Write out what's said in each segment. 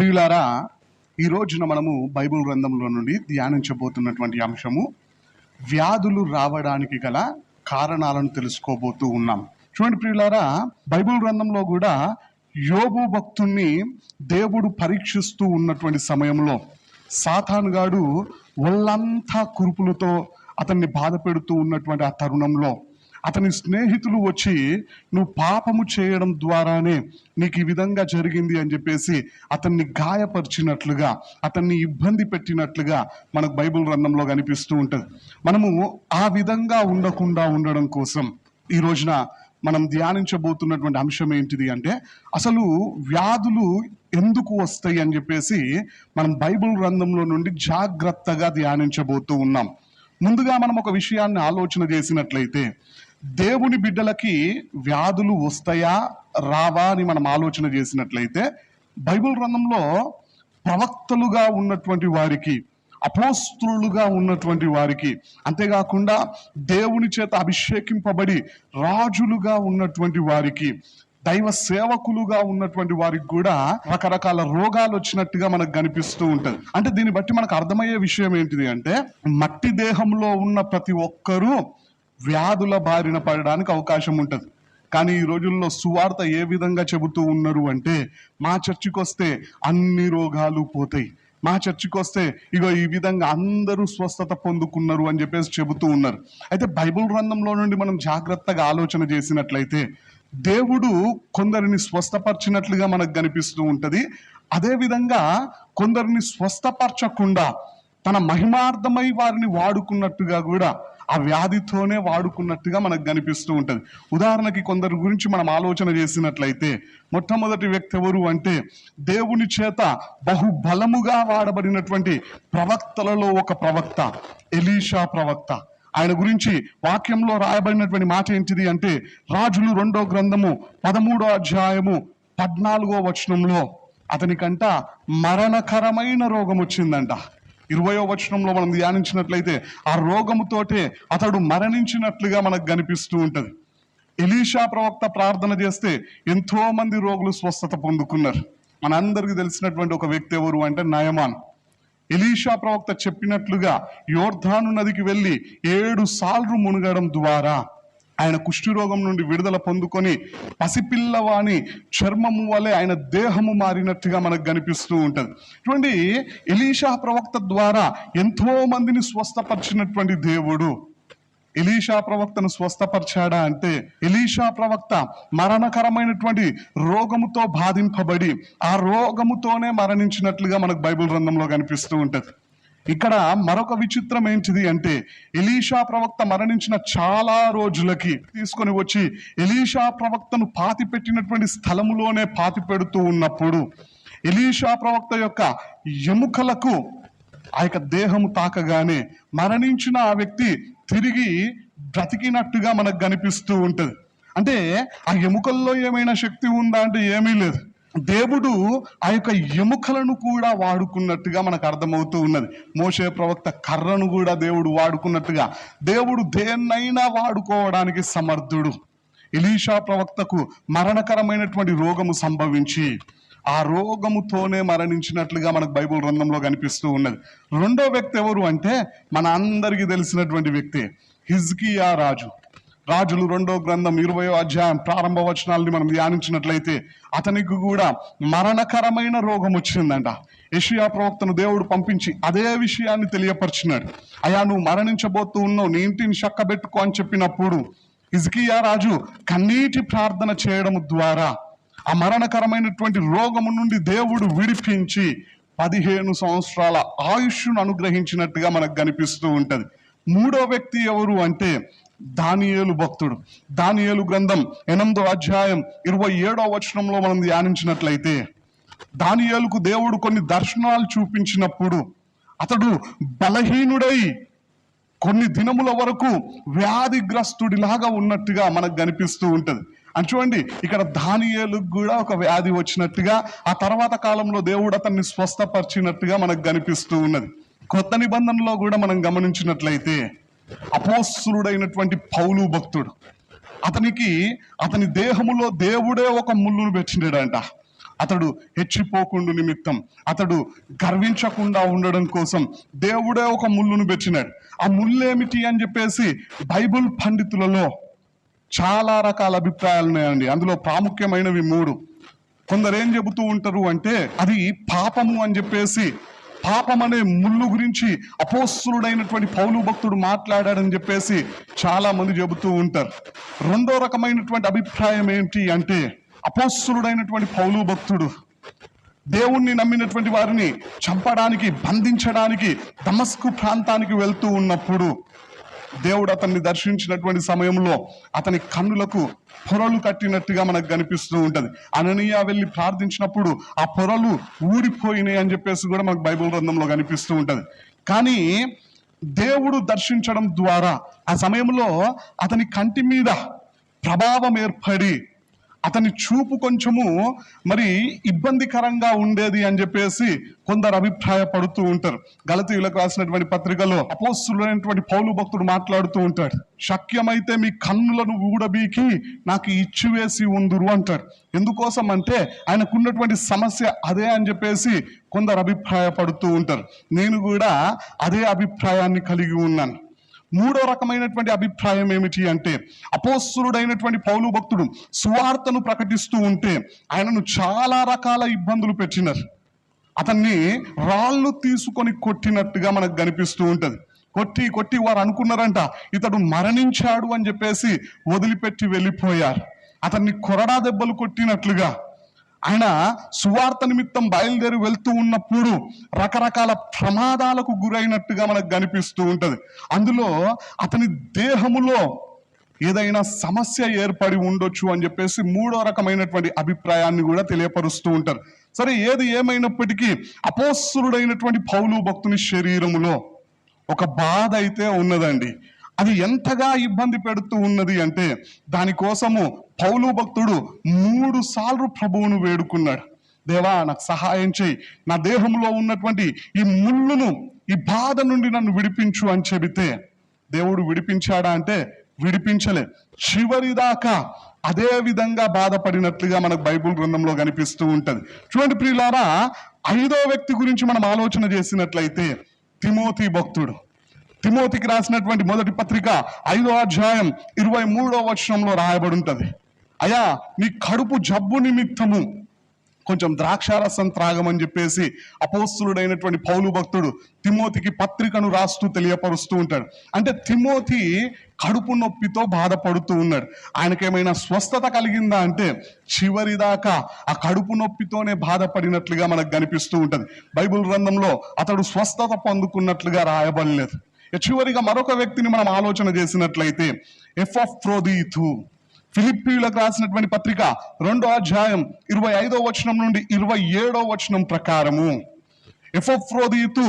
ప్రియులారా ఈ రోజున మనము బైబిల్ గ్రంథంలో నుండి ధ్యానించబోతున్నటువంటి అంశము వ్యాధులు రావడానికి గల కారణాలను తెలుసుకోబోతూ ఉన్నాం. చూడండి ప్రియులారా బైబిల్ గ్రంథంలో కూడా యోగు భక్తుణ్ణి దేవుడు పరీక్షిస్తూ ఉన్నటువంటి సమయంలో సాతానుగాడు ఒళ్ళంతా కురుపులతో అతన్ని బాధ పెడుతూ ఉన్నటువంటి ఆ తరుణంలో అతని స్నేహితులు వచ్చి నువ్వు పాపము చేయడం ద్వారానే నీకు ఈ విధంగా జరిగింది అని చెప్పేసి అతన్ని గాయపరిచినట్లుగా అతన్ని ఇబ్బంది పెట్టినట్లుగా మనకు బైబిల్ రంగంలో కనిపిస్తూ ఉంటుంది. మనము ఆ విధంగా ఉండకుండా ఉండడం కోసం ఈ రోజున మనం ధ్యానించబోతున్నటువంటి అంశం ఏంటిది అంటే అసలు వ్యాధులు ఎందుకు వస్తాయి అని చెప్పేసి మనం బైబిల్ గ్రంథంలో నుండి జాగ్రత్తగా ధ్యానించబోతూ ఉన్నాం. ముందుగా మనం ఒక విషయాన్ని ఆలోచన చేసినట్లయితే దేవుని బిడ్డలకి వ్యాధులు వస్తాయా రావా అని మనం ఆలోచన చేసినట్లయితే బైబిల్ గ్రంథంలో ప్రవక్తలుగా ఉన్నటువంటి వారికి అపోస్తులుగా ఉన్నటువంటి వారికి అంతేకాకుండా దేవుని చేత అభిషేకింపబడి రాజులుగా ఉన్నటువంటి వారికి దైవ సేవకులుగా ఉన్నటువంటి వారికి కూడా రకరకాల రోగాలు వచ్చినట్టుగా మనకు కనిపిస్తూ ఉంటుంది. అంటే దీన్ని బట్టి మనకు అర్థమయ్యే విషయం ఏంటిది అంటే మట్టి దేహంలో ఉన్న ప్రతి ఒక్కరూ వ్యాధుల బారిన పడడానికి అవకాశం ఉంటుంది. కానీ ఈ రోజుల్లో సువార్త ఏ విధంగా చెబుతూ ఉన్నారు అంటే మా చర్చికి వస్తే అన్ని రోగాలు పోతాయి. మా చర్చికి వస్తే ఇగో ఈ విధంగా అందరూ స్వస్థత పొందుకున్నారు అని చెప్పేసి చెబుతూ ఉన్నారు. అయితే బైబిల్ గ్రంథంలో నుండి మనం జాగ్రత్తగా ఆలోచన చేసినట్లయితే దేవుడు కొందరిని స్వస్థపరిచినట్లుగా మనకు కనిపిస్తూ ఉంటుంది. అదేవిధంగా కొందరిని స్వస్థపరచకుండా తన మహిమార్థమై వారిని వాడుకున్నట్టుగా కూడా ఆ వ్యాధితోనే వాడుకున్నట్టుగా మనకు కనిపిస్తూ ఉంటుంది. ఉదాహరణకి కొందరి గురించి మనం ఆలోచన చేసినట్లయితే మొట్టమొదటి వ్యక్తి ఎవరు అంటే దేవుని చేత బహుబలముగా వాడబడినటువంటి ప్రవక్తలలో ఒక ప్రవక్త ఎలీషా ప్రవక్త. ఆయన గురించి వాక్యంలో రాయబడినటువంటి మాట ఏంటిది అంటే రాజులు రెండో గ్రంథము పదమూడో అధ్యాయము పద్నాలుగో వచనంలో అతనికంట మరణకరమైన రోగం వచ్చిందంట. ఇరవయో వచనంలో మనం ధ్యానించినట్లయితే ఆ రోగముతోటే అతడు మరణించినట్లుగా మనకు కనిపిస్తూ ఉంటుంది. ఎలీషా ప్రవక్త ప్రార్థన చేస్తే ఎంతో మంది రోగులు స్వస్థత పొందుకున్నారు. మనందరికీ తెలిసినటువంటి ఒక వ్యక్తి ఎవరు అంటే నయమాన్. ఎలీషా ప్రవక్త చెప్పినట్లుగా యోర్ధాను నదికి వెళ్ళి ఏడు సార్లు మునగడం ద్వారా ఆయన కుష్ఠరోగం నుండి విడుదల పొందుకొని పసిపిల్లవాని చర్మము వలె ఆయన దేహము మారినట్టుగా మనకు కనిపిస్తూ ఉంటుంది. చూడండి ఎలీషా ప్రవక్త ద్వారా ఎంతో మందిని స్వస్థపరిచినటువంటి దేవుడు. ఎలీషా ప్రవక్తను స్వస్థపరిచాడా అంటే ఎలీషా ప్రవక్త మరణకరమైనటువంటి రోగముతో బాధింపబడి ఆ రోగముతోనే మరణించినట్లుగా మనకు బైబిల్ గ్రంథంలో కనిపిస్తూ ఉంటుంది. ఇక్కడ మరొక విచిత్రం ఏంటిది అంటే ఎలీషా ప్రవక్త మరణించిన చాలా రోజులకి తీసుకొని వచ్చి ఎలీషా ప్రవక్తను పాతి పెట్టినటువంటి స్థలములోనే పాతి పెడుతూ ఉన్నప్పుడు ఎలీషా ప్రవక్త యొక్క ఎముకలకు ఆ యొక్క దేహము తాకగానే మరణించిన ఆ వ్యక్తి తిరిగి బ్రతికినట్టుగా మనకు కనిపిస్తూ ఉంటుంది. అంటే ఆ ఎముకల్లో ఏమైనా శక్తి ఉందా అంటే ఏమీ లేదు. దేవుడు ఆ యొక్క ఎముకలను కూడా వాడుకున్నట్టుగా మనకు అర్థమవుతూ ఉన్నది. మోషే ప్రవక్త కర్రను కూడా దేవుడు వాడుకున్నట్టుగా. దేవుడు దేన్నైనా వాడుకోవడానికి సమర్థుడు. ఎలీషా ప్రవక్తకు మరణకరమైనటువంటి రోగము సంభవించి ఆ రోగముతోనే మరణించినట్లుగా మనకు బైబిల్ గ్రంథంలో కనిపిస్తూ ఉన్నది. రెండో వ్యక్తి ఎవరు అంటే మన అందరికీ తెలిసినటువంటి వ్యక్తి హిజ్కియా రాజు. రాజులు రెండో గ్రంథం ఇరవయో అధ్యాయం ప్రారంభ వచనాలని మనం ధ్యానించినట్లయితే అతనికి కూడా మరణకరమైన రోగం వచ్చిందంట. యషియా ప్రవక్తను దేవుడు పంపించి అదే విషయాన్ని తెలియపరిచినాడు. అయా నువ్వు మరణించబోతూ ఉన్నావు నీ ఇంటిని చక్కబెట్టుకో అని చెప్పినప్పుడు ఇజకియా రాజు కన్నీటి ప్రార్థన చేయడం ద్వారా ఆ మరణకరమైనటువంటి రోగము నుండి దేవుడు విడిపించి పదిహేను సంవత్సరాల ఆయుష్ను అనుగ్రహించినట్టుగా మనకు కనిపిస్తూ ఉంటది. మూడో వ్యక్తి ఎవరు అంటే దానియేలు భక్తుడు. దానియేలు గ్రంథం ఎనిమిదో అధ్యాయం ఇరవై ఏడో వచనంలో మనం ధ్యానించినట్లయితే దానియేలుకు దేవుడు కొన్ని దర్శనాలు చూపించినప్పుడు అతడు బలహీనుడై కొన్ని దినముల వరకు వ్యాధిగ్రస్తుడిలాగా ఉన్నట్టుగా మనకు కనిపిస్తూ ఉంటది. అని చూడండి ఇక్కడ దానియేలుకు కూడా ఒక వ్యాధి వచ్చినట్టుగా ఆ తర్వాత కాలంలో దేవుడు అతన్ని స్వస్థపరిచినట్టుగా మనకు కనిపిస్తూ ఉన్నది. కొత్త నిబంధనలో కూడా మనం గమనించినట్లయితే అపోస్తుడైనటువంటి పౌలు భక్తుడు. అతనికి అతని దేహములో దేవుడే ఒక ముళ్ళును పెట్టిండడంట. అతడు హెచ్చిపోకుండా నిమిత్తం అతడు గర్వించకుండా ఉండడం కోసం దేవుడే ఒక ముళ్ళును పెట్టినాడు. ఆ ముళ్ళేమిటి అని చెప్పేసి బైబుల్ పండితులలో చాలా రకాల అభిప్రాయాలు ఉన్నాయండి. అందులో ప్రాముఖ్యమైనవి మూడు. కొందరేం చెబుతూ ఉంటారు అంటే అది పాపము అని చెప్పేసి పాపం అనే ముళ్ళు గురించి అపోస్తుడైనటువంటి పౌలు భక్తుడు మాట్లాడాడని చెప్పేసి చాలా మంది చెబుతూ ఉంటారు. రెండో రకమైనటువంటి అభిప్రాయం ఏంటి అంటే అపోస్తుడైనటువంటి పౌలు భక్తుడు దేవుణ్ణి నమ్మినటువంటి వారిని చంపడానికి బంధించడానికి దమస్కు ప్రాంతానికి వెళ్తూ ఉన్నప్పుడు దేవుడు అతన్ని దర్శించినటువంటి సమయంలో అతని కన్నులకు పొరలు కట్టినట్టుగా మనకు కనిపిస్తూ ఉంటది. అననీయ వెళ్ళి ప్రార్థించినప్పుడు ఆ పొరలు ఊడిపోయినాయి అని చెప్పేసి కూడా మనకు బైబిల్ గ్రంథంలో కనిపిస్తూ ఉంటది. కానీ దేవుడు దర్శించడం ద్వారా ఆ సమయంలో అతని కంటి మీద ప్రభావం ఏర్పడి అతని చూపు కొంచెము మరి ఇబ్బందికరంగా ఉండేది అని చెప్పేసి కొందరు అభిప్రాయపడుతూ ఉంటారు. గలతీయులకు రాసినటువంటి పత్రికలో అపోస్తులైనటువంటి పౌలు భక్తుడు మాట్లాడుతూ ఉంటాడు. శక్యమైతే మీ కన్నులను ఊడబీకి నాకు ఇచ్చివేసి ఉందురు అంటారు. ఎందుకోసం అంటే ఆయనకున్నటువంటి సమస్య అదే అని చెప్పేసి కొందరు అభిప్రాయపడుతూ ఉంటారు. నేను కూడా అదే అభిప్రాయాన్ని కలిగి ఉన్నాను. మూడో రకమైనటువంటి అభిప్రాయం ఏమిటి అంటే అపోస్తుడైనటువంటి పౌలు భక్తుడు సువార్తను ప్రకటిస్తూ ఉంటే ఆయనను చాలా రకాల ఇబ్బందులు పెట్టినారు. అతన్ని రాళ్ళు తీసుకొని కొట్టినట్టుగా మనకు కనిపిస్తూ ఉంటుంది. కొట్టి కొట్టి వారు అనుకున్నారంట ఇతడు మరణించాడు అని చెప్పేసి వదిలిపెట్టి వెళ్ళిపోయారు. అతన్ని కొరడా దెబ్బలు కొట్టినట్లుగా ఆయన సువార్త నిమిత్తం బయలుదేరి వెళ్తూ ఉన్నప్పుడు రకరకాల ప్రమాదాలకు గురైనట్టుగా మనకు కనిపిస్తూ ఉంటది. అందులో అతని దేహములో ఏదైనా సమస్య ఏర్పడి ఉండొచ్చు అని చెప్పేసి మూడో రకమైనటువంటి అభిప్రాయాన్ని కూడా తెలియపరుస్తూ ఉంటారు. సరే ఏది ఏమైనప్పటికీ అపోసురుడైనటువంటి పౌలు భక్తుని శరీరములో ఒక బాధ అయితే ఉన్నదండి. అది ఎంతగా ఇబ్బంది పెడుతూ ఉన్నది అంటే దానికోసము పౌలు భక్తుడు మూడు సార్లు ప్రభువును వేడుకున్నాడు. దేవా నాకు సహాయం చేయి. నా దేహంలో ఉన్నటువంటి ఈ ముళ్ళును ఈ బాధ నుండి నన్ను విడిపించు అని చెబితే దేవుడు విడిపించాడా అంటే విడిపించలే. చివరిదాకా అదే విధంగా బాధపడినట్లుగా మనకు బైబిల్ గ్రంథంలో కనిపిస్తూ ఉంటుంది. చూడండి ప్రియులారా ఐదో వ్యక్తి గురించి మనం ఆలోచన చేసినట్లయితే తిమోతి భక్తుడు. తిమోతికి రాసినటువంటి మొదటి పత్రిక ఐదో అధ్యాయం ఇరవై మూడో వచనంలో రాయబడి ఉంటుంది అయ్యా నీ కడుపు జబ్బు నిమిత్తము. కొంచెం ద్రాక్షారసం త్రాగమని చెప్పేసి అపోస్తుడైనటువంటి పౌలు భక్తుడు తిమోతికి పత్రికను రాస్తూ తెలియపరుస్తూ ఉంటాడు. అంటే తిమోతి కడుపు నొప్పితో బాధపడుతూ ఉన్నాడు. ఆయనకేమైనా స్వస్థత కలిగిందా అంటే చివరిదాకా ఆ కడుపు నొప్పితోనే బాధపడినట్లుగా మనకు కనిపిస్తూ ఉంటుంది. బైబిల్ గ్రంథంలో అతడు స్వస్థత పొందుకున్నట్లుగా రాయబడలేదు. చివరిగా మరొక వ్యక్తిని మనం ఆలోచన చేసినట్లయితే ఎఫ్ ఆఫ్ ప్రోదీతు ఫిలిప్పీలకు రాసినటువంటి పత్రిక రెండో అధ్యాయం ఇరవై ఐదో వచనం నుండి ఇరవై ఏడో వచనం ప్రకారము. ఎఫోఫ్రోదీతు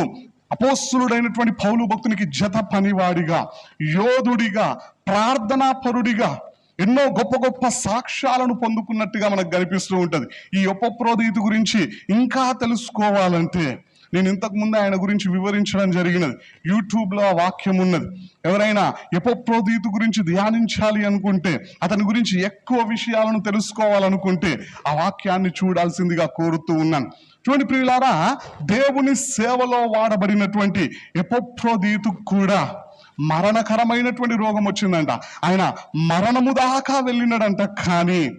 అపోస్తులుడైనటువంటి పౌలు భక్తునికి జత పనివాడిగా యోధుడిగా ప్రార్థనాపరుడిగా ఎన్నో గొప్ప గొప్ప సాక్ష్యాలను పొందుకున్నట్టుగా మనకు కనిపిస్తూ ఉంటుంది. ఈ ఉపప్రోదీతు గురించి ఇంకా తెలుసుకోవాలంటే నేను ఇంతకు ముందు ఆయన గురించి వివరించడం జరిగినది. యూట్యూబ్లో ఆ వాక్యం ఉన్నది. ఎవరైనా ఎపోప్రోదీతు గురించి ధ్యానించాలి అనుకుంటే అతని గురించి ఎక్కువ విషయాలను తెలుసుకోవాలనుకుంటే ఆ వాక్యాన్ని చూడాల్సిందిగా కోరుతూ ఉన్నాను. చూడండి ప్రియులారా దేవుని సేవలో వాడబడినటువంటి ఎపోప్రోదీతు కూడా మరణకరమైనటువంటి రోగం వచ్చిందంట. ఆయన మరణము దాకా వెళ్ళినాడంట కానీ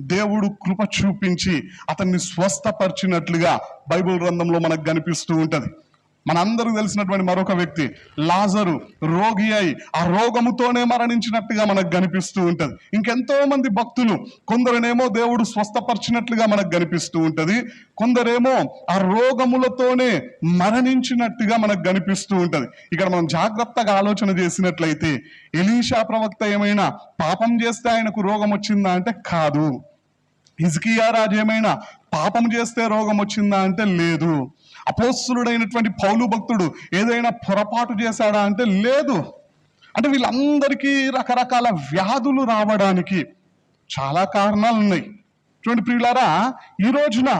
దేవుడు కృప చూపించి అతన్ని స్వస్థపరిచినట్లుగా బైబిల్ గ్రంథంలో మనకు కనిపిస్తూ ఉంటది. మనందరూ తెలిసినటువంటి మరొక వ్యక్తి లాజరు రోగి అయి ఆ రోగముతోనే మరణించినట్టుగా మనకు కనిపిస్తూ ఉంటుంది. ఇంకెంతో మంది భక్తులు కొందరునేమో దేవుడు స్వస్థపరిచినట్లుగా మనకు కనిపిస్తూ ఉంటుంది. కొందరేమో ఆ రోగములతోనే మరణించినట్టుగా మనకు కనిపిస్తూ ఉంటుంది. ఇక్కడ మనం జాగ్రత్తగా ఆలోచన చేసినట్లయితే ఎలీషా ప్రవక్త ఏమైనా పాపం చేస్తే ఆయనకు రోగం వచ్చిందా అంటే కాదు. హిజ్కియా రాజు ఏమైనా పాపం చేస్తే రోగం వచ్చిందా అంటే లేదు. అపోస్తులుడైనటువంటి పౌలు భక్తుడు ఏదైనా పొరపాటు చేశాడా అంటే లేదు. అంటే వీళ్ళందరికీ రకరకాల వ్యాధులు రావడానికి చాలా కారణాలు ఉన్నాయి. చూడండి ప్రియులారా ఈ రోజున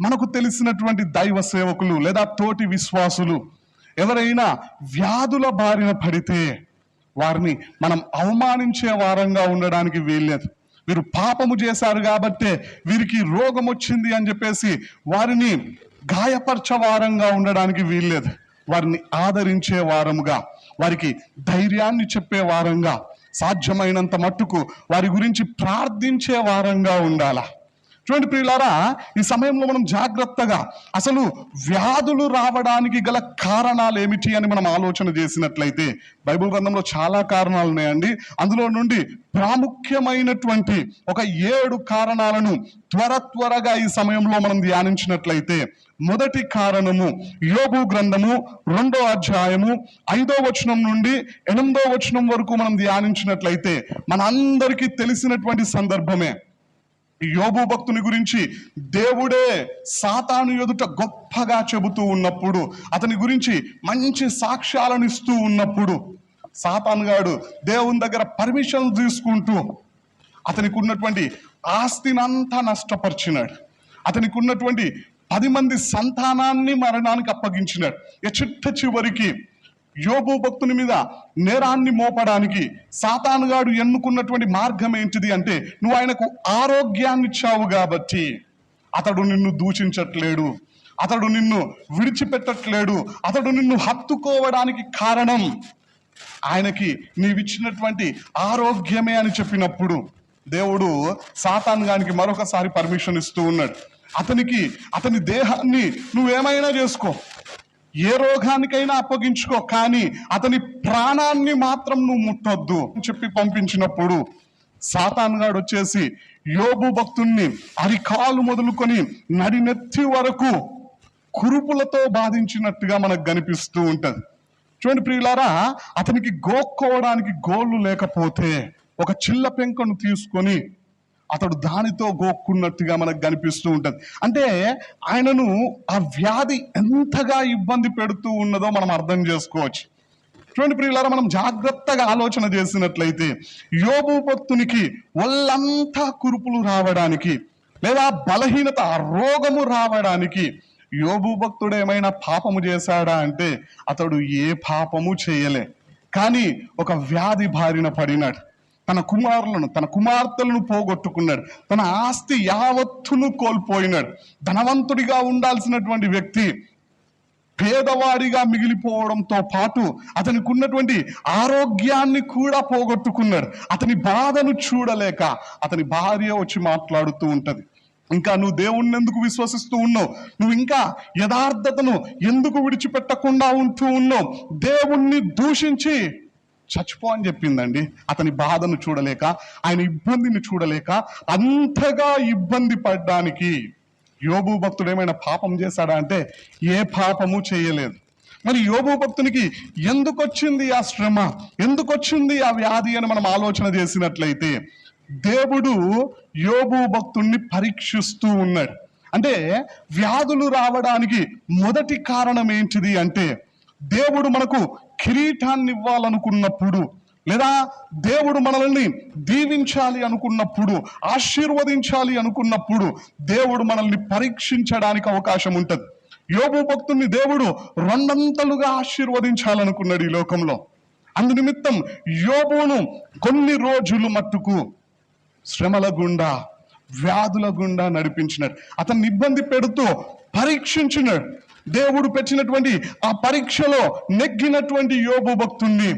మనకు తెలిసినటువంటి దైవ సేవకులు లేదా తోటి విశ్వాసులు ఎవరైనా వ్యాధుల బారిన పడితే వారిని మనం అవమానించే వారంగా ఉండడానికి వీల్లేదు. వీరు పాపము చేశారు కాబట్టే వీరికి రోగం వచ్చింది అని చెప్పేసి వారిని గాయపరచవారంగా ఉండడానికి వీల్లేదు. వారిని ఆదరించే వారముగా వారికి ధైర్యాన్ని చెప్పే వారంగా సాధ్యమైనంత మట్టుకు వారి గురించి ప్రార్థించే వారంగా ఉండాలా? చూడండి ప్రియులారా ఈ సమయంలో మనం జాగ్రత్తగా అసలు వ్యాధులు రావడానికి గల కారణాలు ఏమిటి అని మనం ఆలోచన చేసినట్లయితే బైబిల్ గ్రంథంలో చాలా కారణాలు ఉన్నాయండి. అందులో నుండి ప్రాముఖ్యమైనటువంటి ఒక ఏడు కారణాలను త్వర త్వరగా ఈ సమయంలో మనం ధ్యానించినట్లయితే మొదటి కారణము యోగు గ్రంథము రెండో అధ్యాయము ఐదో వచనం నుండి ఎనిమిదో వచనం వరకు మనం ధ్యానించినట్లయితే మన అందరికీ తెలిసినటువంటి సందర్భమే. యోబు భక్తుని గురించి దేవుడే సాతాను ఎదుట గొప్పగా చెబుతూ ఉన్నప్పుడు అతని గురించి మంచి సాక్ష్యాలను ఇస్తూ ఉన్నప్పుడు సాతాను గాడు దేవుని దగ్గర పర్మిషన్ తీసుకుంటూ అతనికి ఉన్నటువంటి ఆస్తినంతా నష్టపరిచినాడు. అతనికి ఉన్నటువంటి పది మంది సంతానాన్ని మరణానికి అప్పగించినాడు. ఇక చిట్ట చివరికి యోగు భక్తుని మీద నేరాన్ని మోపడానికి సాతానుగాడు ఎన్నుకున్నటువంటి మార్గం ఏంటిది అంటే నువ్వు ఆయనకు ఆరోగ్యాన్ని ఇచ్చావు కాబట్టి. అతడు నిన్ను దూషించట్లేడు. అతడు నిన్ను విడిచిపెట్టట్లేడు. అతడు నిన్ను హత్తుకోవడానికి కారణం ఆయనకి నీవిచ్చినటువంటి ఆరోగ్యమే అని చెప్పినప్పుడు దేవుడు సాతాన్ గానికి మరొకసారి పర్మిషన్ ఇస్తూ ఉన్నాడు. అతనికి అతని దేహాన్ని నువ్వేమైనా చేసుకో. ఏ రోగానికైనా అప్పగించుకో కానీ అతని ప్రాణాన్ని మాత్రం నువ్వు ముట్టొద్దు అని చెప్పి పంపించినప్పుడు సాతానుగాడు వచ్చేసి యోబు భక్తుణ్ణి అరికాలు మొదలుకొని నడినెత్తి వరకు కురుపులతో బాధించినట్టుగా మనకు కనిపిస్తూ ఉంటది. చూడండి ప్రియులారా అతనికి గోక్కోవడానికి గోళ్ళు లేకపోతే ఒక చిల్ల పెంకను తీసుకొని అతడు దానితో గోక్కున్నట్టుగా మనకు కనిపిస్తూ ఉంటుంది. అంటే ఆయనను ఆ వ్యాధి ఎంతగా ఇబ్బంది పెడుతూ ఉన్నదో మనం అర్థం చేసుకోవచ్చు. చూడండి ప్రియులారా మనం జాగ్రత్తగా ఆలోచన చేసినట్లయితే యోబు భక్తునికి ఒళ్ళంతా కురుపులు రావడానికి లేదా బలహీనత రోగము రావడానికి యోబు భక్తుడు ఏమైనా పాపము చేశాడా అంటే అతడు ఏ పాపము చేయలే. కానీ ఒక వ్యాధి బారిన పడినాడు. తన కుమారులను తన కుమార్తెలను పోగొట్టుకున్నాడు. తన ఆస్తి యావత్తును కోల్పోయినాడు. ధనవంతుడిగా ఉండాల్సినటువంటి వ్యక్తి పేదవాడిగా మిగిలిపోవడంతో పాటు అతనికి ఉన్నటువంటి ఆరోగ్యాన్ని కూడా పోగొట్టుకున్నాడు. అతని బాధను చూడలేక అతని భార్య వచ్చి మాట్లాడుతూ ఉంటుంది. ఇంకా నువ్వు దేవుణ్ణి ఎందుకు విశ్వసిస్తూ ఉన్నావు? నువ్వు ఇంకా యథార్థతను ఎందుకు విడిచిపెట్టకుండా ఉంటూ ఉన్నావు? దేవుణ్ణి దూషించి చచ్చిపో అని చెప్పిందండి. అతని బాధను చూడలేక ఆయన ఇబ్బందిని చూడలేక అంతగా ఇబ్బంది పడ్డానికి యోబు భక్తుడు ఏమైనా పాపం చేశాడా అంటే ఏ పాపము చేయలేదు. మరి యోబు భక్తునికి ఎందుకు వచ్చింది ఆ శ్రమ? ఎందుకు వచ్చింది ఆ వ్యాధి అని మనం ఆలోచన చేసినట్లయితే దేవుడు యోబు భక్తుణ్ణి పరీక్షిస్తూ ఉన్నాడు. అంటే వ్యాధులు రావడానికి మొదటి కారణం ఏంటిది అంటే దేవుడు మనకు కిరీటాన్ని ఇవ్వాలనుకున్నప్పుడు లేదా దేవుడు మనల్ని దీవించాలి అనుకున్నప్పుడు ఆశీర్వదించాలి అనుకున్నప్పుడు దేవుడు మనల్ని పరీక్షించడానికి అవకాశం ఉంటుంది. యోగు భక్తుని దేవుడు రెండంతలుగా ఆశీర్వదించాలనుకున్నాడు ఈ లోకంలో. అందునిమిత్తం యోబును కొన్ని రోజులు మట్టుకు శ్రమల గుండా వ్యాధుల గుండా నడిపించినాడు. అతన్ని ఇబ్బంది పెడుతూ పరీక్షించినాడు. దేవుడు పెట్టినటువంటి ఆ పరీక్షలో నెగ్గినటువంటి యోబు భక్తుణ్ణి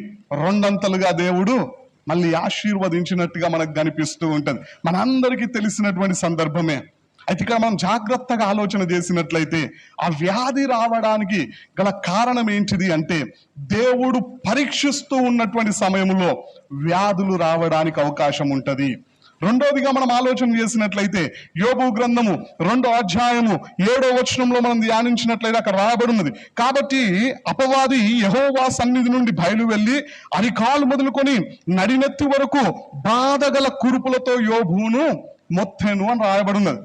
రెండంతలుగా దేవుడు మళ్ళీ ఆశీర్వదించినట్టుగా మనకు కనిపిస్తూ ఉంటుంది. మనందరికీ తెలిసినటువంటి సందర్భమే. అయితే ఇక్కడ మనం జాగ్రత్తగా ఆలోచన చేసినట్లయితే ఆ వ్యాధి రావడానికి గల కారణం ఏంటిది అంటే దేవుడు పరీక్షిస్తూ ఉన్నటువంటి సమయంలో వ్యాధులు రావడానికి అవకాశం ఉంటుంది. రెండోదిగా మనం ఆలోచన చేసినట్లయితే యోబు గ్రంథము రెండో అధ్యాయము ఏడో వచనంలో మనం ధ్యానించినట్లయితే అక్కడ రాయబడినది కాబట్టి అపవాది యహోవా సన్నిధి నుండి బయలు వెళ్ళి అరికాలు మొదలుకొని నడినెత్తి వరకు బాధగల కురుపులతో యోభును మొత్తెను అని రాయబడినది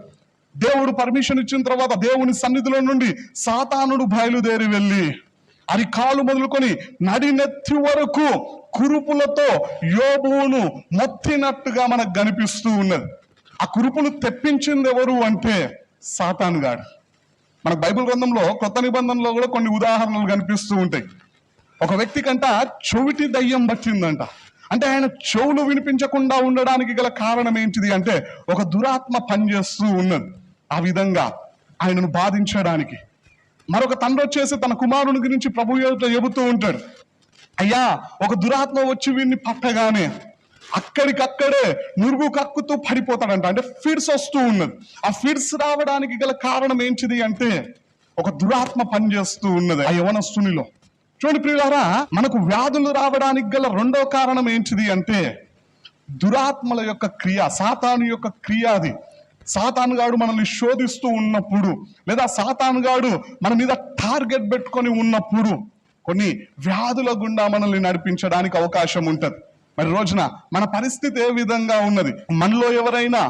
దేవుడు పర్మిషన్ ఇచ్చిన తర్వాత దేవుని సన్నిధిలో నుండి సాతానుడు బయలుదేరి వెళ్ళి అరికాలు మొదలుకొని నడినెత్తి వరకు కురుపులతో యోబువును మొత్తినట్టుగా మనకు కనిపిస్తూ ఉన్నది. ఆ కురుపులు తెప్పించింది ఎవరు అంటే సాతాను గాడు. మన బైబిల్ గ్రంథంలో కొత్త నిబంధనలో కూడా కొన్ని ఉదాహరణలు కనిపిస్తూ ఉంటాయి. ఒక వ్యక్తి కంట చెవిటి దయ్యం పట్టిందంట. అంటే ఆయన చెవులు వినిపించకుండా ఉండడానికి గల కారణం ఏంటిది అంటే ఒక దురాత్మ పనిచేస్తూ ఉన్నది. ఆ విధంగా ఆయనను బాధించడానికి. మరొక తండ్రి వచ్చేసి తన కుమారుని గురించి ప్రభు చెబుతూ ఉంటాడు. అయ్యా ఒక దురాత్మ వచ్చి వీడిని పట్టగానే అక్కడికక్కడే నురుగు కక్కుతూ పడిపోతాడంట. అంటే ఫిడ్స్ వస్తూ ఉన్నది. ఆ ఫిడ్స్ రావడానికి గల కారణం ఏంటిది అంటే ఒక దురాత్మ పనిచేస్తూ ఉన్నది ఆ యవనస్తునిలో. చూడండి ప్రియులారా మనకు వ్యాధులు రావడానికి గల రెండో కారణం ఏంటిది అంటే దురాత్మల యొక్క క్రియ సాతాను యొక్క క్రియ అది. సాతానుగాడు మనల్ని శోధిస్తూ ఉన్నప్పుడు లేదా సాతానుగాడు మన మీద టార్గెట్ పెట్టుకొని ఉన్నప్పుడు కొన్ని వ్యాధుల గుండా మనల్ని నడిపించడానికి అవకాశం ఉంటుంది. మరి రోజున మన పరిస్థితి ఏ విధంగా ఉన్నది? మనలో ఎవరైనా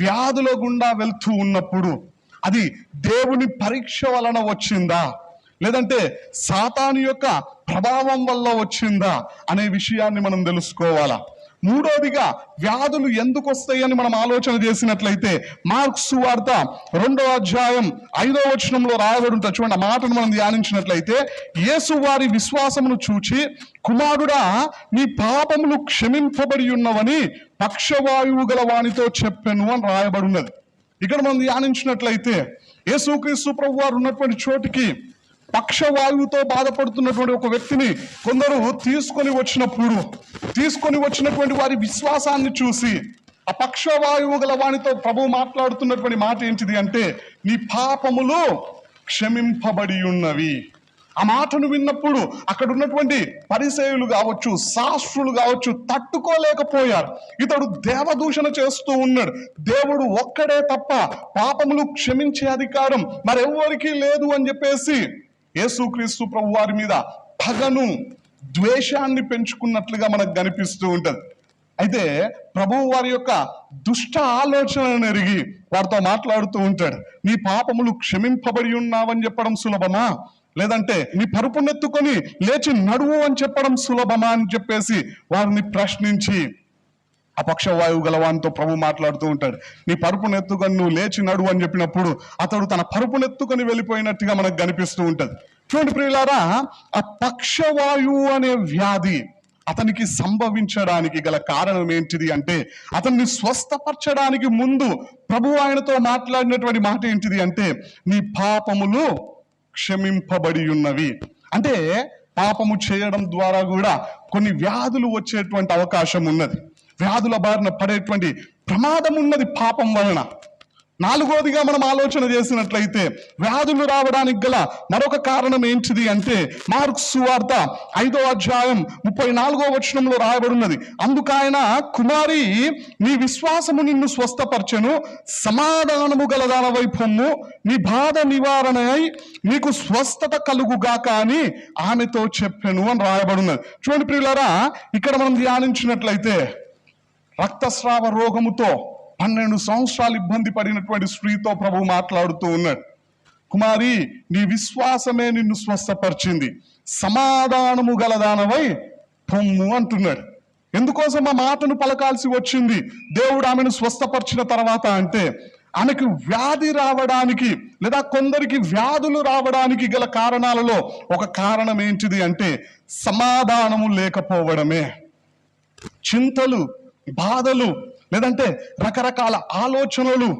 వ్యాధుల గుండా వెళ్తూ ఉన్నప్పుడు అది దేవుని పరీక్ష వలన వచ్చిందా? లేదంటే సాతాను యొక్క ప్రభావం వల్ల వచ్చిందా? అనే విషయాన్ని మనం తెలుసుకోవాలా? మూడోదిగా వ్యాధులు ఎందుకు వస్తాయని మనం ఆలోచన చేసినట్లయితే మార్క్స్ వార్త రెండో అధ్యాయం ఐదో వచనంలో రాయబడి చూడండి ఆ మాటను మనం ధ్యానించినట్లయితే యేసు వారి విశ్వాసమును చూచి కుమారుడా నీ పాపములు క్షమింపబడి ఉన్నవని పక్షవాయువు గల వానితో చెప్పాను అని రాయబడి ఉన్నది ఇక్కడ మనం ధ్యానించినట్లయితే యేసుక్రీస్తు ప్రభు వారు ఉన్నటువంటి చోటికి పక్షవాయువుతో బాధపడుతున్నటువంటి ఒక వ్యక్తిని కొందరు తీసుకొని వచ్చినప్పుడు తీసుకొని వచ్చినటువంటి వారి విశ్వాసాన్ని చూసి ఆ పక్షవాయువు గల వానితో ప్రభు మాట్లాడుతున్నటువంటి మాట ఏంటిది అంటే నీ పాపములు క్షమింపబడి ఉన్నవి. ఆ మాటను విన్నప్పుడు అక్కడ ఉన్నటువంటి పరిసేయులు కావచ్చు శాస్త్రులు కావచ్చు తట్టుకోలేకపోయారు. ఇతడు దేవదూషణ చేస్తూ ఉన్నాడు. దేవుడు ఒక్కడే తప్ప పాపములు క్షమించే అధికారం మరెవ్వరికీ లేదు అని చెప్పేసి యేసుక్రీస్తు ప్రభు వారి మీద పగను ద్వేషాన్ని పెంచుకున్నట్లుగా మనకు కనిపిస్తూ ఉంటది. అయితే ప్రభువు వారి యొక్క దుష్ట ఆలోచనను ఎరిగి వారితో మాట్లాడుతూ ఉంటాడు. నీ పాపములు క్షమింపబడి ఉన్నావని చెప్పడం సులభమా? లేదంటే నీ పరుపునెత్తుకొని లేచి నడువు అని చెప్పడం సులభమా అని చెప్పేసి వారిని ప్రశ్నించి అపక్షవాయువు గలవానితో ప్రభు మాట్లాడుతూ ఉంటాడు. నీ పరుపునెత్తుకొని నువ్వు లేచి నడు అని చెప్పినప్పుడు అతడు తన పరుపునెత్తుకొని వెళ్ళిపోయినట్టుగా మనకు కనిపిస్తూ ఉంటుంది. చూడండి ప్రియులారా ఆ పక్షవాయువు అనే వ్యాధి అతనికి సంభవించడానికి గల కారణం ఏంటిది అంటే అతన్ని స్వస్థపరచడానికి ముందు ప్రభు ఆయనతో మాట్లాడినటువంటి మాట ఏంటిది అంటే నీ పాపములు క్షమింపబడి ఉన్నవి. అంటే పాపము చేయడం ద్వారా కూడా కొన్ని వ్యాధులు వచ్చేటువంటి అవకాశం ఉన్నది. వ్యాధుల బారిన పడేటువంటి ప్రమాదం ఉన్నది పాపం వలన. నాలుగోదిగా మనం ఆలోచన చేసినట్లయితే వ్యాధులు రావడానికి గల మరొక కారణం ఏంటిది అంటే మార్క్స్ వార్త ఐదో అధ్యాయం ముప్పై నాలుగో వచనంలో రాయబడినది. అందుకైన కుమారి నీ విశ్వాసము నిన్ను స్వస్థపరచెను. సమాధానము గలదాన వైభవము నీ బాధ నివారణ అయి నీకు స్వస్థత కలుగుగాక అని ఆమెతో చెప్పాను అని రాయబడినది. చూడండి ప్రియులరా ఇక్కడ మనం ధ్యానించినట్లయితే రక్తస్రావ రోగముతో పన్నెండు సంవత్సరాలు ఇబ్బంది పడినటువంటి స్త్రీతో ప్రభు మాట్లాడుతూ ఉన్నాడు. కుమారి నీ విశ్వాసమే నిన్ను స్వస్థపరిచింది. సమాధానము గలదానవై పొమ్ము అంటున్నాడు. ఎందుకోసం ఆ మాటను పలకాల్సి వచ్చింది? దేవుడు ఆమెను స్వస్థపరిచిన తర్వాత అంటే ఆమెకు వ్యాధి రావడానికి లేదా కొందరికి వ్యాధులు రావడానికి గల కారణాలలో ఒక కారణం ఏంటిది అంటే సమాధానము లేకపోవడమే. చింతలు బాధలు లేదంటే రకరకాల ఆలోచనలు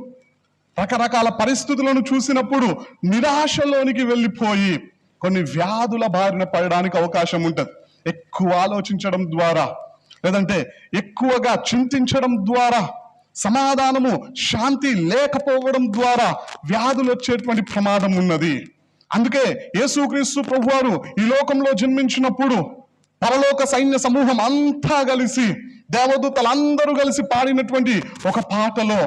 రకరకాల పరిస్థితులను చూసినప్పుడు నిరాశలోనికి వెళ్ళిపోయి కొన్ని వ్యాధుల బారిన పడడానికి అవకాశం ఉంటుంది. ఎక్కువ ఆలోచించడం ద్వారా లేదంటే ఎక్కువగా చింతించడం ద్వారా సమాధానము శాంతి లేకపోవడం ద్వారా వ్యాధులు వచ్చేటువంటి ప్రమాదం ఉన్నది. అందుకే యేసుక్రీస్తు ప్రభువారు ఈ లోకంలో జన్మించినప్పుడు పరలోక సైన్య సమూహం అంతా కలిసి దేవదూతలందరూ కలిసి పాడినటువంటి ఒక పాటలో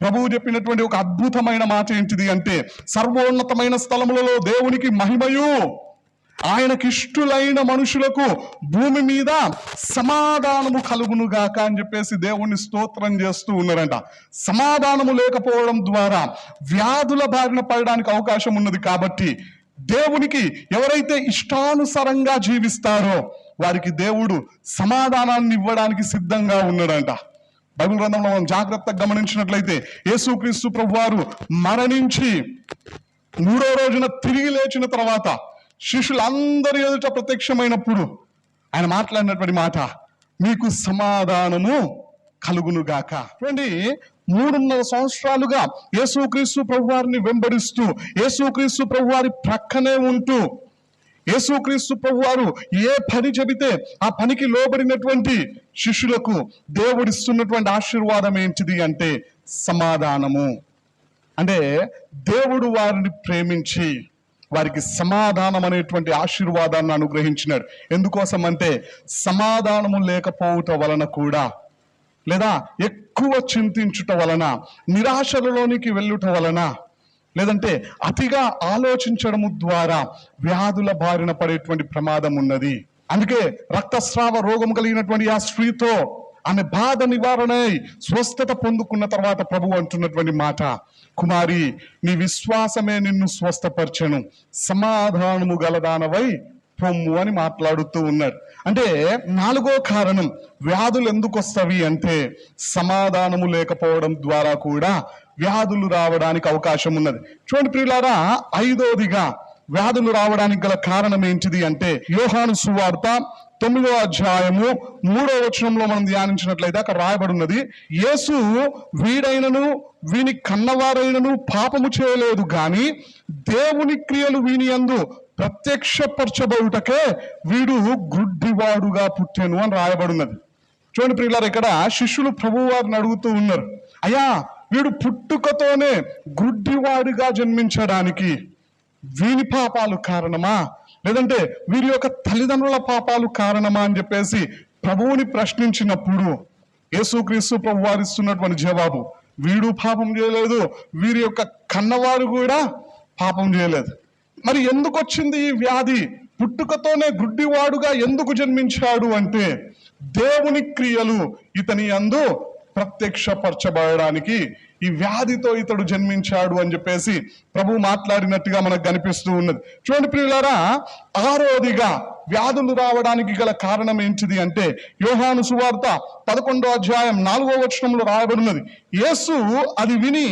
ప్రభువు చెప్పినటువంటి ఒక అద్భుతమైన మాట ఏంటిది అంటే సర్వోన్నతమైన స్థలములలో దేవునికి మహిమయు. ఆయనకిష్టులైన మనుషులకు భూమి మీద సమాధానము కలుగునుగాక అని చెప్పేసి దేవుణ్ణి స్తోత్రం చేస్తూ ఉన్నారంట. సమాధానము లేకపోవడం ద్వారా వ్యాధుల బారిన పడడానికి అవకాశం ఉన్నది కాబట్టి దేవునికి ఎవరైతే ఇష్టానుసారంగా జీవిస్తారో వారికి దేవుడు సమాధానాన్ని ఇవ్వడానికి సిద్ధంగా ఉన్నాడంట. బైబిల్ గ్రంథంలో మనం జాగ్రత్తగా గమనించినట్లయితే యేసుక్రీస్తు ప్రభు వారు మరణించి మూడో రోజున తిరిగి లేచిన తర్వాత శిష్యులందరి ఎదుట ప్రత్యక్షమైనప్పుడు ఆయన మాట్లాడినటువంటి మాట మీకు సమాధానము కలుగునుగాక చూడండి మూడున్నర సంవత్సరాలుగా యేసుక్రీస్తు ప్రభువారిని వెంబడిస్తూ యేసుక్రీస్తు ప్రభువారి ప్రక్కనే ఉంటూ యేసుక్రీస్తు ప్రభువారు ఏ పని చెబితే ఆ పనికి లోబడినటువంటి శిష్యులకు దేవుడిస్తున్నటువంటి ఆశీర్వాదం ఏంటిది అంటే సమాధానము. అంటే దేవుడు వారిని ప్రేమించి వారికి సమాధానం అనేటువంటి ఆశీర్వాదాన్ని అనుగ్రహించినాడు. ఎందుకోసం అంటే సమాధానము లేకపోవుట వలన కూడా లేదా ఎక్కువ చింతించుట వలన నిరాశలలోనికి వెళ్ళుట వలన లేదంటే అతిగా ఆలోచించడము ద్వారా వ్యాధుల బారిన పడేటువంటి ప్రమాదం ఉన్నది. అందుకే రక్తస్రావ రోగం కలిగినటువంటి ఆ స్త్రీతో ఆమె బాధ నివారణై స్వస్థత పొందుకున్న తర్వాత ప్రభు అంటున్నటువంటి మాట కుమారి నీ విశ్వాసమే నిన్ను స్వస్థపరచను. సమాధానము గలదానవై పొమ్ము అని మాట్లాడుతూ ఉన్నాడు అంటే నాలుగో కారణం వ్యాధులు ఎందుకు వస్తవి అంటే సమాధానము లేకపోవడం ద్వారా కూడా వ్యాధులు రావడానికి అవకాశం ఉన్నది. చూడండి ప్రియులారా ఐదోదిగా వ్యాధులు రావడానికి గల కారణం ఏంటిది అంటే యోహాను సువార్త తొమ్మిదో అధ్యాయము మూడో వచనంలో మనం ధ్యానించినట్లయితే అక్కడ రాయబడి ఉన్నది యేసు వీడైనను వీని కన్నవారైనను పాపము చేయలేదు గాని దేవుని క్రియలు వీని అందు ప్రత్యక్షపరచబడుటకే వీడు గుడ్డివాడుగా పుట్టెను అని రాయబడినది చూడండి ప్రియులారు ఇక్కడ శిష్యులు ప్రభువు వారిని అడుగుతూ ఉన్నారు అయ్యా వీడు పుట్టుకతోనే గుడ్డివాడిగా జన్మించడానికి వీని పాపాలు కారణమా? లేదంటే వీరి యొక్క తల్లిదండ్రుల పాపాలు కారణమా అని చెప్పేసి ప్రభువుని ప్రశ్నించినప్పుడు యేసుక్రీస్తు ప్రభు వారిస్తున్నటువంటి జవాబు వీడు పాపం చేయలేదు వీరి యొక్క కన్నవారు కూడా పాపం చేయలేదు. మరి ఎందుకు వచ్చింది ఈ వ్యాధి? పుట్టుకతోనే గుడ్డివాడుగా ఎందుకు జన్మించాడు అంటే దేవుని క్రియలు ఇతని అందు ప్రత్యక్షపరచబడడానికి ఈ వ్యాధితో ఇతడు జన్మించాడు అని చెప్పేసి ప్రభు మాట్లాడినట్టుగా మనకు కనిపిస్తూ ఉన్నది. చూడండి ప్రియులారా ఆరోదిగా వ్యాధులు రావడానికి గల కారణం ఏంటిది అంటే యోహాను సువార్త పదకొండో అధ్యాయం నాలుగో వచనంలో రాయబడినది. యేసు అది విని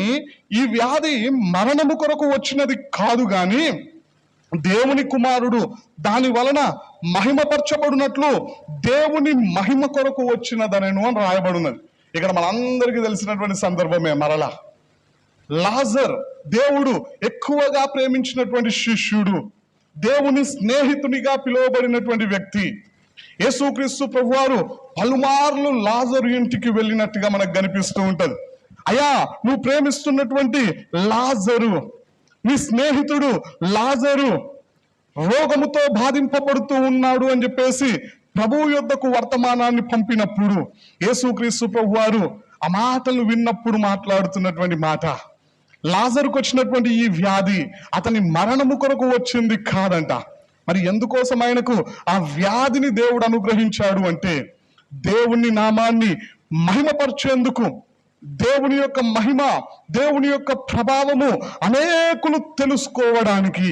ఈ వ్యాధి మరణము కొరకు వచ్చినది కాదు గాని దేవుని కుమారుడు దాని వలన మహిమపరచబడినట్లు దేవుని మహిమ కొరకు వచ్చినదనను అని రాయబడినది. ఇక్కడ మనందరికీ తెలిసినటువంటి సందర్భమే మరలా. లాజర్ దేవుడు ఎక్కువగా ప్రేమించినటువంటి శిష్యుడు దేవుని స్నేహితునిగా పిలువబడినటువంటి వ్యక్తి. యేసుక్రీస్తు ప్రభువారు పలుమార్లు లాజరు ఇంటికి వెళ్ళినట్టుగా మనకు కనిపిస్తూ ఉంటుంది. అయ్యా నువ్వు ప్రేమిస్తున్నటువంటి లాజరు నీ స్నేహితుడు లాజరు రోగముతో బాధింపబడుతూ ఉన్నాడు అని చెప్పేసి ప్రభువు యొద్దకు వర్తమానాన్ని పంపినప్పుడు యేసుక్రీస్తు ప్రభు వారు ఆ మాటలు విన్నప్పుడు మాట్లాడుతున్నటువంటి మాట. లాజరుకు వచ్చినటువంటి ఈ వ్యాధి అతని మరణము కొరకు వచ్చింది కాదంట. మరి ఎందుకోసం ఆయనకు ఆ వ్యాధిని దేవుడు అనుగ్రహించాడు అంటే దేవుని నామాన్ని మహిమపరిచేందుకు దేవుని యొక్క మహిమ దేవుని యొక్క ప్రభావము అనేకులు తెలుసుకోవడానికి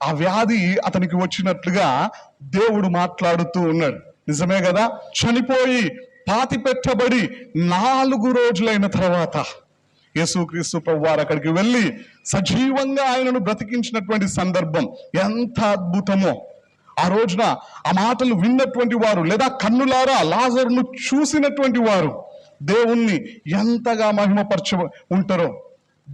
ఆ వ్యాధి అతనికి వచ్చినట్లుగా దేవుడు మాట్లాడుతూ ఉన్నాడు. నిజమే కదా? చనిపోయి పాతి పెట్టబడి నాలుగు రోజులైన తర్వాత యేసుక్రీస్తు ప్రభు వారు అక్కడికి వెళ్ళి సజీవంగా ఆయనను బ్రతికించినటువంటి సందర్భం ఎంత అద్భుతమో! ఆ రోజున ఆ మాటలు విన్నటువంటి వారు లేదా కన్నులారా లాజర్ను చూసినటువంటి వారు దేవుణ్ణి ఎంతగా మహిమపరచ ఉంటారో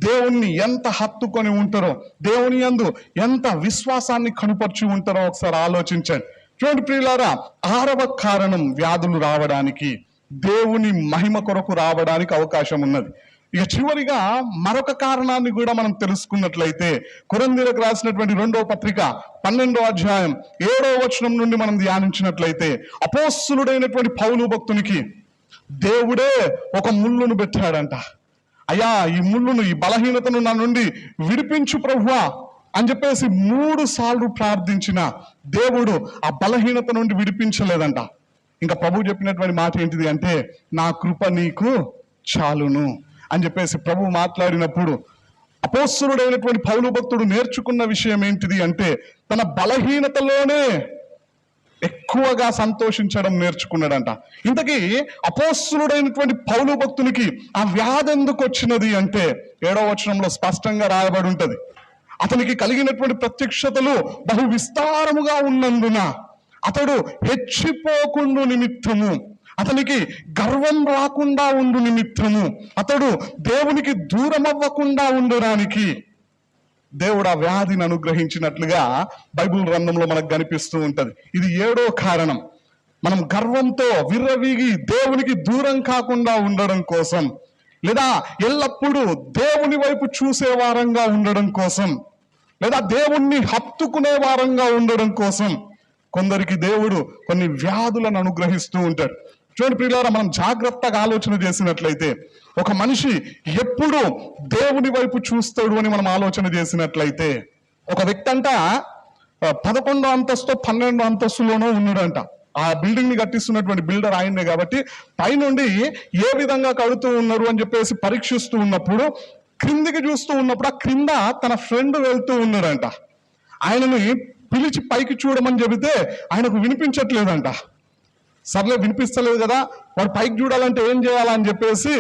దేవుణ్ణి ఎంత హత్తుకొని ఉంటారో దేవుని యందు ఎంత విశ్వాసాన్ని కనుపరిచి ఉంటారో ఒకసారి ఆలోచించండి. చూడండి ప్రియులారా ఆరవ కారణం వ్యాధులు రావడానికి దేవుని మహిమ కొరకు రావడానికి అవకాశం ఉన్నది. ఇక చివరిగా మరొక కారణాన్ని కూడా మనం తెలుసుకున్నట్లయితే కొరందీలకు రాసినటువంటి రెండవ పత్రిక పన్నెండో అధ్యాయం ఏడో వచనం నుండి మనం ధ్యానించినట్లయితే అపోస్తులుడైనటువంటి పౌలు భక్తునికి దేవుడే ఒక ముళ్ళును పెట్టాడంట. అయ్యా ఈ ముళ్ళును ఈ బలహీనతను నా నుండి విడిపించు ప్రభువా అని చెప్పేసి మూడు సార్లు ప్రార్థించిన దేవుడు ఆ బలహీనత నుండి విడిపించలేదంట. ఇంకా ప్రభు చెప్పినటువంటి మాట ఏంటిది అంటే నా కృప నీకు చాలును అని చెప్పేసి ప్రభు మాట్లాడినప్పుడు అపోస్తుడైనటువంటి పౌలు భక్తుడు నేర్చుకున్న విషయం ఏంటిది అంటే తన బలహీనతలోనే ఎక్కువగా సంతోషించడం నేర్చుకున్నాడంట. ఇంతకీ అపోస్తుడైనటువంటి పౌలు భక్తునికి ఆ వ్యాధి ఎందుకు వచ్చినది అంటే ఏడవ వచనంలో స్పష్టంగా రాయబడి ఉంటది. అతనికి కలిగినటువంటి ప్రత్యక్షతలు బహు విస్తారముగా ఉన్నందున అతడు హెచ్చిపోకుండు నిమిత్తము. అతనికి గర్వం రాకుండా ఉండు నిమిత్తము. అతడు దేవునికి దూరం అవ్వకుండా ఉండడానికి దేవుడు ఆ వ్యాధిని అనుగ్రహించినట్లుగా బైబిల్ గ్రంథంలో మనకు కనిపిస్తూ ఉంటది. ఇది ఏడో కారణం. మనం గర్వంతో విర్రవీగి దేవునికి దూరం కాకుండా ఉండడం కోసం లేదా ఎల్లప్పుడూ దేవుని వైపు చూసే వారంగా ఉండడం కోసం లేదా దేవుణ్ణి హత్తుకునే వారంగా ఉండడం కోసం కొందరికి దేవుడు కొన్ని వ్యాధులను అనుగ్రహిస్తూ ఉంటాడు. చూడండి ప్రియులారా మనం జాగ్రత్తగా ఆలోచన చేసినట్లయితే ఒక మనిషి ఎప్పుడు దేవుని వైపు చూస్తాడు అని మనం ఆలోచన చేసినట్లయితే ఒక వ్యక్తి అంట పదకొండో అంతస్తు పన్నెండో అంతస్తులోనో ఉన్నాడంట. ఆ బిల్డింగ్ని కట్టిస్తున్నటువంటి బిల్డర్ ఆయన్నే కాబట్టి పైనుండి ఏ విధంగా కడుతూ ఉన్నారు అని చెప్పేసి పరీక్షిస్తూ ఉన్నప్పుడు క్రిందికి చూస్తూ ఉన్నప్పుడు ఆ క్రింద తన ఫ్రెండ్ వెళ్తూ ఉన్నాడంట. ఆయనని పిలిచి పైకి చూడమని చెబితే ఆయనకు వినిపించట్లేదంట. సర్లే వినిపిస్తలేదు కదా వాడు పైకి చూడాలంటే ఏం చేయాలని చెప్పేసి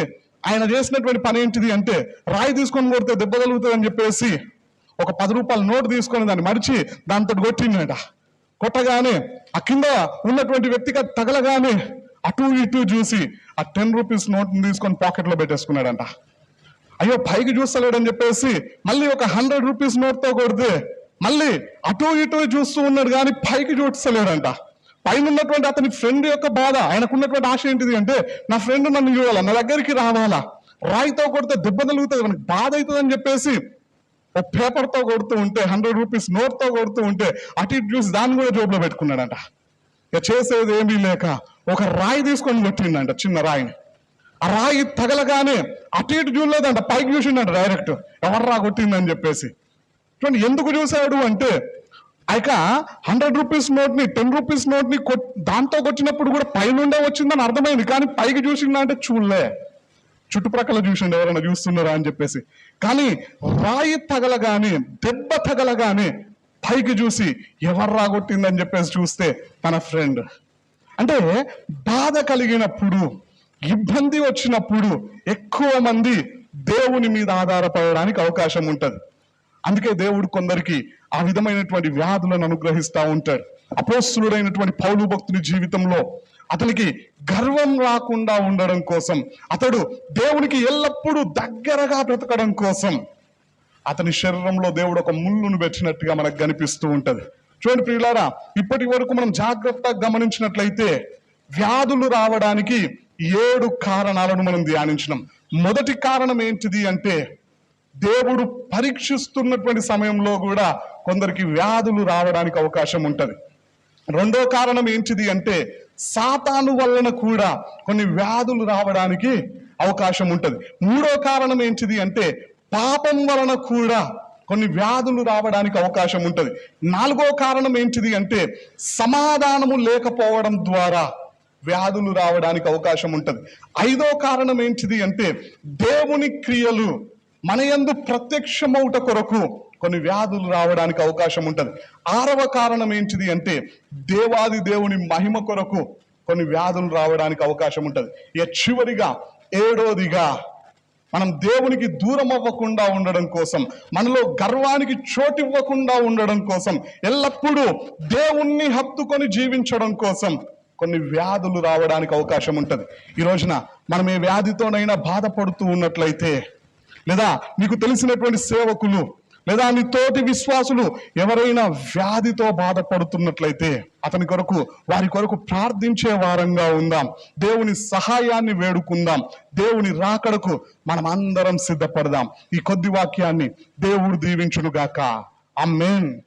ఆయన చేసినటువంటి పని ఏంటిది అంటే రాయి తీసుకొని కొడితే దెబ్బ తగులుతుంది అని చెప్పేసి ఒక పది రూపాయల నోటు తీసుకొని దాన్ని మరిచి దాంతో కొట్టిండట. కొట్టగానే ఆ కింద ఉన్నటువంటి వ్యక్తికి తగలగానే అటు ఇటు చూసి ఆ టెన్ రూపీస్ నోట్ని తీసుకొని పాకెట్లో పెట్టేసుకున్నాడంట. అయ్యో పైకి చూస్తలేడని చెప్పేసి మళ్ళీ ఒక హండ్రెడ్ రూపీస్ నోట్తో కొడితే మళ్ళీ అటు ఇటు చూస్తూ ఉన్నాడు కానీ పైకి చూస్తలేడంట. పైన ఉన్నటువంటి అతని ఫ్రెండ్ యొక్క బాధ ఆయనకున్నటువంటి ఆశ ఏంటిది అంటే నా ఫ్రెండ్ నన్ను చూడాలా నా దగ్గరికి రావాలా? రాయితో కొడితే దెబ్బ తగులుతుంది మనకి బాధ అవుతుందని చెప్పేసి ఒక పేపర్తో కొడుతూ ఉంటే హండ్రెడ్ రూపీస్ నోట్తో కొడుతూ ఉంటే అటు ఇటు చూసి దాన్ని కూడా జోబులో పెట్టుకున్నాడంట. ఇక చేసేది ఏమీ లేక ఒక రాయి తీసుకొని కొట్టిండంట చిన్న రాయిని. ఆ రాయి తగలగానే అటు ఇటు చూడలేదంట పైకి చూసిండంట డైరెక్ట్. ఎవర్రా కొట్టిందని చెప్పేసి. చూడండి ఎందుకు చూశాడు అంటే ఇక హండ్రెడ్ రూపీస్ నోట్ని టెన్ రూపీస్ నోట్ని దాంతో కొట్టినప్పుడు కూడా పైనుండే వచ్చిందని అర్థమైంది. కానీ పైకి చూసిందా అంటే చూడలే. చుట్టుప్రక్కల చూసిండు ఎవరైనా చూస్తున్నారా అని చెప్పేసి. కానీ రాయి తగలగానే దెబ్బ తగలగానే పైకి చూసి ఎవర్రా కొట్టిందని చెప్పేసి చూస్తే తన ఫ్రెండ్ అంటే బాధ కలిగినప్పుడు ఇబ్బంది వచ్చినప్పుడు ఎక్కువ మంది దేవుని మీద ఆధారపడడానికి అవకాశం ఉంటుంది. అందుకే దేవుడు కొందరికి ఆ విధమైనటువంటి వ్యాధులను అనుగ్రహిస్తా ఉంటాడు అపోస్తుడైనటువంటి పౌలు భక్తుని జీవితంలో అతనికి గర్వం రాకుండా ఉండడం కోసం అతడు దేవునికి ఎల్లప్పుడూ దగ్గరగా బ్రతకడం కోసం అతని శరీరంలో దేవుడు ఒక ముళ్ళును పెట్టినట్టుగా మనకు కనిపిస్తూ ఉంటుంది. చూడండి ప్రియులారా ఇప్పటి వరకు మనం జాగ్రత్తగా గమనించినట్లయితే వ్యాధులు రావడానికి ఏడు కారణాలను మనం ధ్యానించినాం. మొదటి కారణం ఏంటిది అంటే దేవుడు పరీక్షిస్తున్నటువంటి సమయంలో కూడా కొందరికి వ్యాధులు రావడానికి అవకాశం ఉంటుంది. రెండో కారణం ఏంటిది అంటే సాతాను వలన కూడా కొన్ని వ్యాధులు రావడానికి అవకాశం ఉంటుంది. మూడో కారణం ఏంటిది అంటే పాపం వలన కూడా కొన్ని వ్యాధులు రావడానికి అవకాశం ఉంటుంది. నాలుగో కారణం ఏంటిది అంటే సమాధానము లేకపోవడం ద్వారా వ్యాధులు రావడానికి అవకాశం ఉంటుంది. ఐదో కారణం ఏంటిది అంటే దేవుని క్రియలు మన యందు ప్రత్యక్షమవుట కొరకు కొన్ని వ్యాధులు రావడానికి అవకాశం ఉంటుంది. ఆరవ కారణం ఏంటిది అంటే దేవాది దేవుని మహిమ కొరకు కొన్ని వ్యాధులు రావడానికి అవకాశం ఉంటుంది. ఇక చివరిగా ఏడోదిగా మనం దేవునికి దూరం అవ్వకుండా ఉండడం కోసం మనలో గర్వానికి చోటివ్వకుండా ఉండడం కోసం ఎల్లప్పుడూ దేవుణ్ణి హత్తుకొని జీవించడం కోసం కొన్ని వ్యాధులు రావడానికి అవకాశం ఉంటుంది. ఈ రోజున మనం ఏ వ్యాధితోనైనా బాధపడుతూ ఉన్నట్లయితే లేదా నీకు తెలిసినటువంటి సేవకులు లేదా నీ తోటి విశ్వాసులు ఎవరైనా వ్యాధితో బాధపడుతున్నట్లయితే అతని కొరకు వారి కొరకు ప్రార్థించే వారంగా ఉందాం. దేవుని సహాయాన్ని వేడుకుందాం. దేవుని రాకడకు మనం అందరం సిద్ధపడదాం. ఈ కొద్ది వాక్యాన్ని దేవుడు దీవించునుగాక. అమ్మేన్